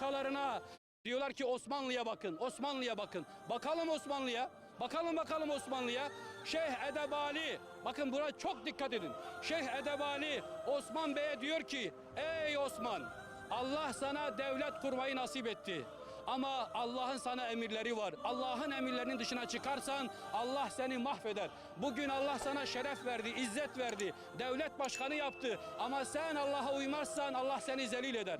atalarına. Diyorlar ki Osmanlı'ya bakın, Osmanlı'ya bakın. Bakalım Osmanlı'ya, bakalım bakalım Osmanlı'ya. Şeyh Edebali, bakın buna çok dikkat edin. Şeyh Edebali Osman Bey'e diyor ki, ey Osman Allah sana devlet kurmayı nasip etti. Ama Allah'ın sana emirleri var. Allah'ın emirlerinin dışına çıkarsan Allah seni mahveder. Bugün Allah sana şeref verdi, izzet verdi. Devlet başkanı yaptı. Ama sen Allah'a uymazsan Allah seni zelil eder.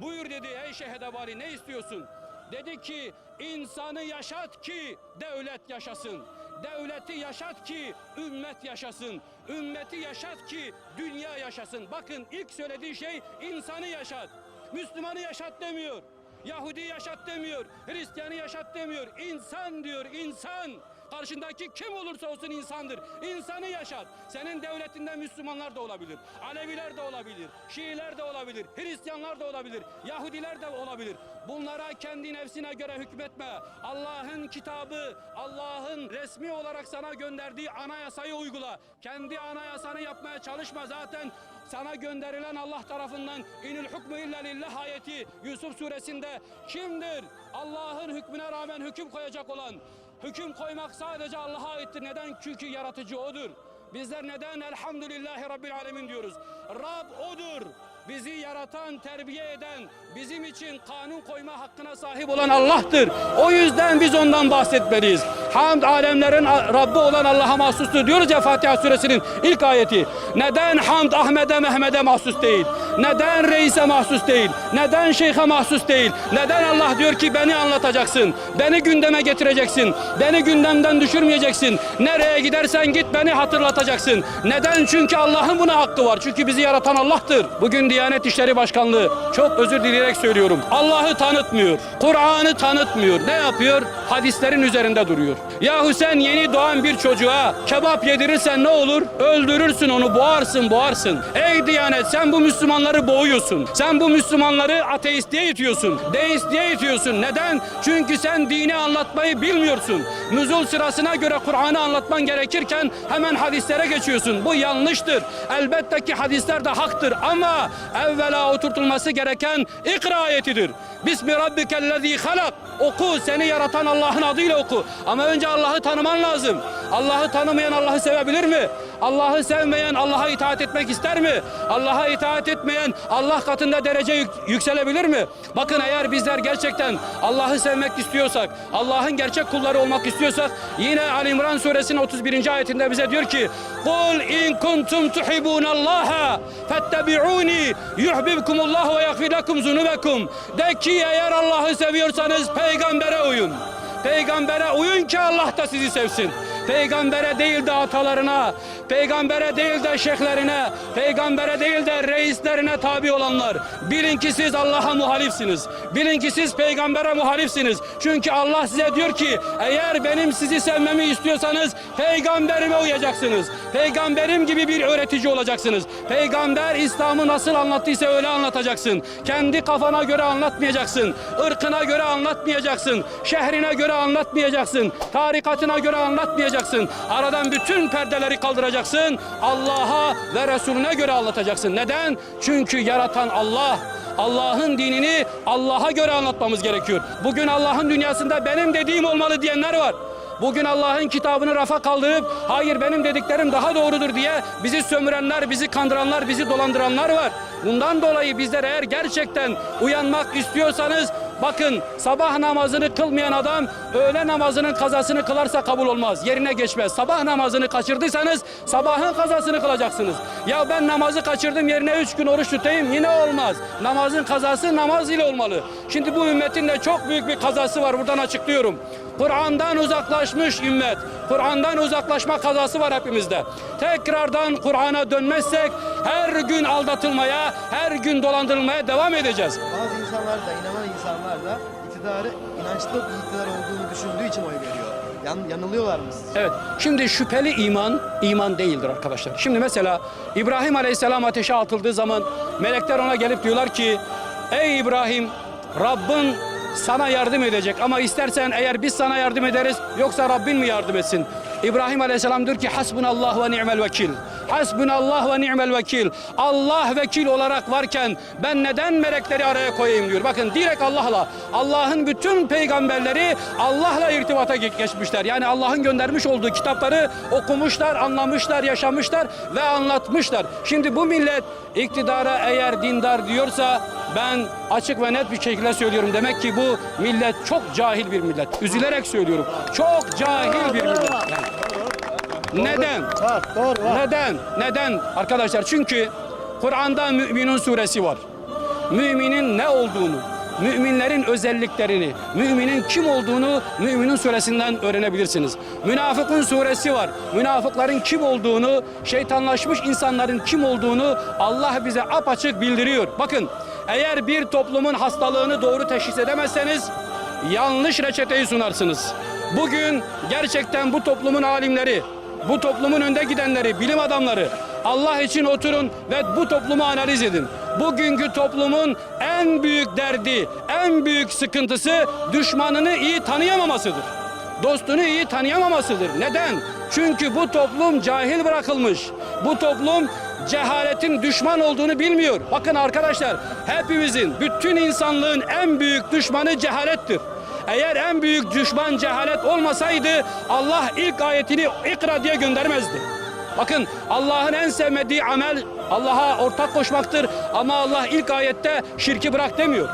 Buyur dedi ey Şeyh Edebali ne istiyorsun? Dedi ki insanı yaşat ki devlet yaşasın. Devleti yaşat ki ümmet yaşasın. Ümmeti yaşat ki dünya yaşasın. Bakın ilk söylediği şey insanı yaşat. Müslümanı yaşat demiyor. Yahudi yaşat demiyor. Hristiyanı yaşat demiyor. İnsan diyor insan. Karşındaki kim olursa olsun insandır. İnsanı yaşat. Senin devletinde Müslümanlar da olabilir. Aleviler de olabilir. Şiiler de olabilir. Hristiyanlar da olabilir. Yahudiler de olabilir. Bunlara kendi nefsine göre hükmetme. Allah'ın kitabı, Allah'ın resmi olarak sana gönderdiği anayasayı uygula. Kendi anayasanı yapmaya çalışma zaten. Sana gönderilen Allah tarafından inil hukmu illa lillah ayeti Yusuf suresinde kimdir? Allah'ın hükmüne rağmen hüküm koyacak olan. Hüküm koymak sadece Allah'a aittir. Neden? Çünkü yaratıcı odur. Bizler neden elhamdülillahi rabbil alemin diyoruz? Rab odur. Bizi yaratan, terbiye eden, bizim için kanun koyma hakkına sahip olan Allah'tır. O yüzden biz ondan bahsetmeliyiz. Hamd alemlerin Rabbi olan Allah'a mahsustur diyoruz ya Fatiha suresinin ilk ayeti. Neden hamd Ahmet'e Mehmet'e mahsus değil? Neden reise mahsus değil? Neden şeyhe mahsus değil? Neden Allah diyor ki beni anlatacaksın? Beni gündeme getireceksin. Beni gündemden düşürmeyeceksin. Nereye gidersen git beni hatırlatacaksın. Neden? Çünkü Allah'ın buna hakkı var. Çünkü bizi yaratan Allah'tır. Bugün Diyanet İşleri Başkanlığı çok özür dileyerek söylüyorum. Allah'ı tanıtmıyor. Kur'an'ı tanıtmıyor. Ne yapıyor? Hadislerin üzerinde duruyor. Yahu sen yeni doğan bir çocuğa kebap yedirirsen ne olur? Öldürürsün onu, boğarsın, boğarsın. Ey Diyanet sen bu Müslümanları boğuyorsun. Sen bu Müslümanları ateistliğe itiyorsun. Deistliğe itiyorsun. Neden? Çünkü sen dini anlatmayı bilmiyorsun. Nüzul sırasına göre Kur'an'ı anlatman gerekirken hemen hadislere geçiyorsun. Bu yanlıştır. Elbette ki hadisler de haktır ama evvela oturtulması gereken ikra ayetidir. Bismi rabbikellezî halak. Oku, seni yaratan Allah'ın adıyla oku. Ama önce Allah'ı tanıman lazım. Allah'ı tanımayan Allah'ı sevebilir mi? Allah'ı sevmeyen Allah'a itaat etmek ister mi? Allah'a itaat etmeyen Allah katında derece yük- yükselebilir mi? Bakın eğer bizler gerçekten Allah'ı sevmek istiyorsak, Allah'ın gerçek kulları olmak istiyorsak yine Ali İmran suresinin 31. ayetinde bize diyor ki Kul in kuntum tuhibbunallaha fettebi'uni yuhibbukumullah ve yaghfir lekum zunubekum. De ki eğer Allah'ı seviyorsanız peygambere uyun. Peygambere uyun ki Allah da sizi sevsin. Peygambere değil de atalarına, peygambere değil de şeyhlerine, peygambere değil de reislerine tabi olanlar. Bilin ki siz Allah'a muhalifsiniz. Bilin ki siz peygambere muhalifsiniz. Çünkü Allah size diyor ki eğer benim sizi sevmemi istiyorsanız peygamberime uyacaksınız. Peygamberim gibi bir öğretici olacaksınız. Peygamber İslam'ı nasıl anlattıysa öyle anlatacaksın. Kendi kafana göre anlatmayacaksın. ırkına göre anlatmayacaksın. Şehrine göre anlatmayacaksın. Tarikatına göre anlatmayacaksın. Aradan bütün perdeleri kaldıracaksın. Allah'a ve Resulüne göre anlatacaksın. Neden? Çünkü yaratan Allah. Allah'ın dinini Allah'a göre anlatmamız gerekiyor. Bugün Allah'ın dünyasında benim dediğim olmalı diyenler var. Bugün Allah'ın kitabını rafa kaldırıp hayır benim dediklerim daha doğrudur diye bizi sömürenler, bizi kandıranlar, bizi dolandıranlar var. Bundan dolayı bizler eğer gerçekten uyanmak istiyorsanız bakın sabah namazını kılmayan adam öğle namazının kazasını kılarsa kabul olmaz. Yerine geçmez. Sabah namazını kaçırdıysanız sabahın kazasını kılacaksınız. Ya ben namazı kaçırdım yerine üç gün oruç tutayım yine olmaz. Namazın kazası namaz ile olmalı. Şimdi bu ümmetin de çok büyük bir kazası var buradan açıklıyorum. Kur'an'dan uzaklaşmış ümmet. Kur'an'dan uzaklaşma kazası var hepimizde. Tekrardan Kur'an'a dönmezsek her gün aldatılmaya, her gün dolandırılmaya devam edeceğiz. Bazı insanlar da inanan insanlar da iktidarı inançlı bir iktidar olduğunu düşündüğü için oy veriyor. Yan, yanılıyorlar mı sizce? Evet. Şimdi şüpheli iman iman değildir arkadaşlar. Şimdi mesela İbrahim Aleyhisselam ateşe atıldığı zaman melekler ona gelip diyorlar ki Ey İbrahim Rabbin sana yardım edecek ama istersen eğer biz sana yardım ederiz yoksa Rabbin mi yardım etsin? İbrahim Aleyhisselam diyor ki hasbunallah ve ni'mel vekil. Hasbunallah ve ni'mel vekil. Allah vekil olarak varken ben neden melekleri araya koyayım diyor. Bakın direkt Allah'la. Allah'ın bütün peygamberleri Allah'la irtibata ge- geçmişler. Yani Allah'ın göndermiş olduğu kitapları okumuşlar, anlamışlar, yaşamışlar ve anlatmışlar. Şimdi bu millet iktidara eğer dindar diyorsa ben açık ve net bir şekilde söylüyorum. Demek ki bu millet çok cahil bir millet. Üzülerek söylüyorum. Çok cahil bir millet. Yani. Neden? Doğru. Neden? Neden arkadaşlar? Çünkü Kur'an'da Müminun suresi var. Müminin ne olduğunu, müminlerin özelliklerini, müminin kim olduğunu Müminin suresinden öğrenebilirsiniz. Münafıkun suresi var. Münafıkların kim olduğunu, şeytanlaşmış insanların kim olduğunu Allah bize apaçık bildiriyor. Bakın eğer bir toplumun hastalığını doğru teşhis edemezseniz yanlış reçeteyi sunarsınız. Bugün gerçekten bu toplumun alimleri, bu toplumun önde gidenleri, bilim adamları Allah için oturun ve bu toplumu analiz edin. Bugünkü toplumun en büyük derdi, en büyük sıkıntısı düşmanını iyi tanıyamamasıdır. Dostunu iyi tanıyamamasıdır. Neden? Çünkü bu toplum cahil bırakılmış. Bu toplum cehaletin düşman olduğunu bilmiyor. Bakın arkadaşlar, hepimizin, bütün insanlığın en büyük düşmanı cehalettir. Eğer en büyük düşman cehalet olmasaydı Allah ilk ayetini ikra diye göndermezdi. Bakın Allah'ın en sevmediği amel Allah'a ortak koşmaktır ama Allah ilk ayette şirki bırak demiyor.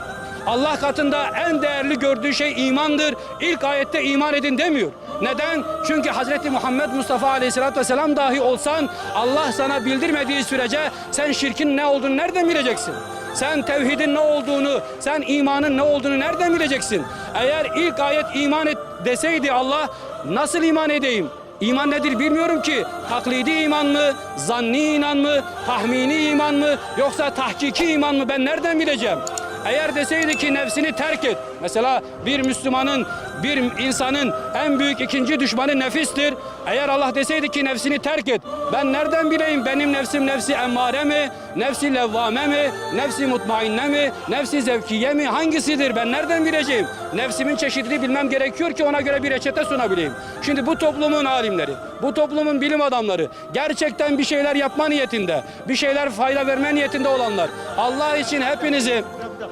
Allah katında en değerli gördüğü şey imandır. İlk ayette iman edin demiyor. Neden? Çünkü Hazreti Muhammed Mustafa Aleyhisselatü Vesselam dahi olsan Allah sana bildirmediği sürece sen şirkin ne olduğunu nereden bileceksin? Sen tevhidin ne olduğunu, sen imanın ne olduğunu nereden bileceksin? Eğer ilk ayet iman et deseydi Allah nasıl iman edeyim? İman nedir bilmiyorum ki. Taklidi iman mı, zanni iman mı, tahmini iman mı yoksa tahkiki iman mı ben nereden bileceğim? Eğer deseydi ki nefsini terk et. Mesela bir Müslümanın, bir insanın en büyük ikinci düşmanı nefistir. Eğer Allah deseydi ki nefsini terk et. Ben nereden bileyim benim nefsim nefsi emmare mi? Nefsi levvame mi? Nefsi mutmainne mi? Nefsi zevkiye mi? Hangisidir? Ben nereden bileceğim? Nefsimin çeşidini bilmem gerekiyor ki ona göre bir reçete sunabileyim. Şimdi bu toplumun alimleri, bu toplumun bilim adamları gerçekten bir şeyler yapma niyetinde, bir şeyler fayda verme niyetinde olanlar. Allah için hepinizi,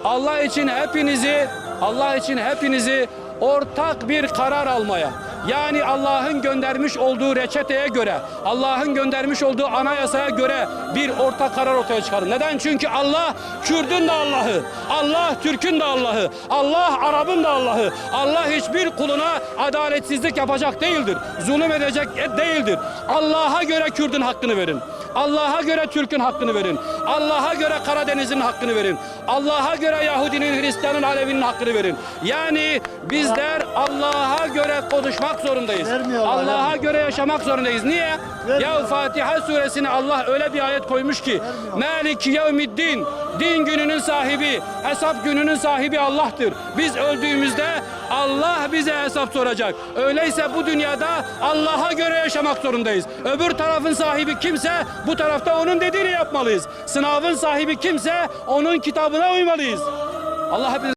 Allah için hepinizi, Allah için hepinizi ortak bir karar almaya, yani Allah'ın göndermiş olduğu reçeteye göre, Allah'ın göndermiş olduğu anayasaya göre bir ortak karar ortaya çıkarın. Neden? Çünkü Allah Kürdün de Allah'ı, Allah Türk'ün de Allah'ı, Allah Arap'ın da Allah'ı. Allah hiçbir kuluna adaletsizlik yapacak değildir. Zulüm edecek değildir. Allah'a göre Kürdün hakkını verin. Allah'a göre Türk'ün hakkını verin. Allah'a göre Karadeniz'in hakkını verin. Allah'a göre Yahudinin, Hristiyanın, Alevinin hakkını verin. Yani bizler Allah'a göre konuşmak zorundayız. Allah'a göre yaşamak zorundayız. Niye? Ya Fatiha suresine Allah öyle bir ayet koymuş ki Maliki yevmiddin din gününün sahibi, hesap gününün sahibi Allah'tır. Biz öldüğümüzde Allah bize hesap soracak. Öyleyse bu dünyada Allah'a göre yaşamak zorundayız. Öbür tarafın sahibi kimse bu tarafta onun dediğini yapmalıyız. Sınavın sahibi kimse onun kitabına uymalıyız. Allah hepiniz